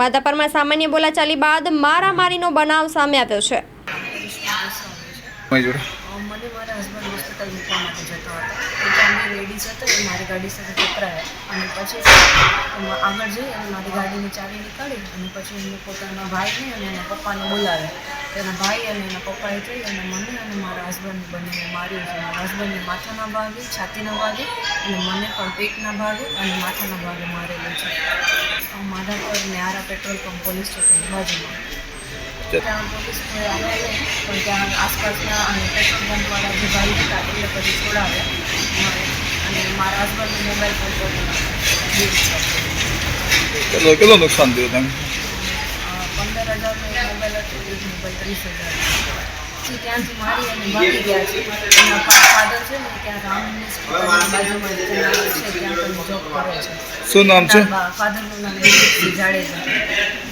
માધાપરમાં સામાન્ય બોલાચાલી બાદ મારામારીનો બનાવ સામે આવ્યો છે. મને મારા હસબન્ડ હોસ્પિટલ મૂકવા માટે જતો હતો. લેડીઝ હતો એ મારી ગાડી સાથે ટકરાયા અને પછી એમાં આગળ જઈ અને મારી ગાડીની ચાવી નીકાળી અને પછી એમને પોતાના ભાઈને અને એના પપ્પાને બોલાવ્યા. એના ભાઈ અને એના પપ્પાએ જઈ અને મને અને મારા હસબન્ડને બંનેને માર્યું છે. મારા હસબન્ડને માથાના ભાગે છાતીના ભાગે અને મને પણ પેટના ભાગે અને માથાના ભાગે મારેલું છે. Nayara petrol pump police station બાજુમાં. ત્યાં પોલીસ પણ ત્યાં આસપાસના અને પેટ્રોલ પંપવાળા જે ભાઈ હતા એટલે પછી છોડાવ્યા. અને મારા હસબન્ડનો મોબાઈલ પણ કેટલો કેટલો નુકસાન થયું તમે? પંદર હજારનો એક મોબાઈલ હતો એક મોબાઈલ ત્રીસ હજાર. પછી ત્યાંથી મારી અને ભાગી ગયા છે. એમના ફાધર છે ને ત્યાં સ્કૂલની બાજુમાં જ ત્યાં છે ત્યાં પણ જોબ કરે છે. શું નામ છે? ફાધરનું નામ જાડેજા.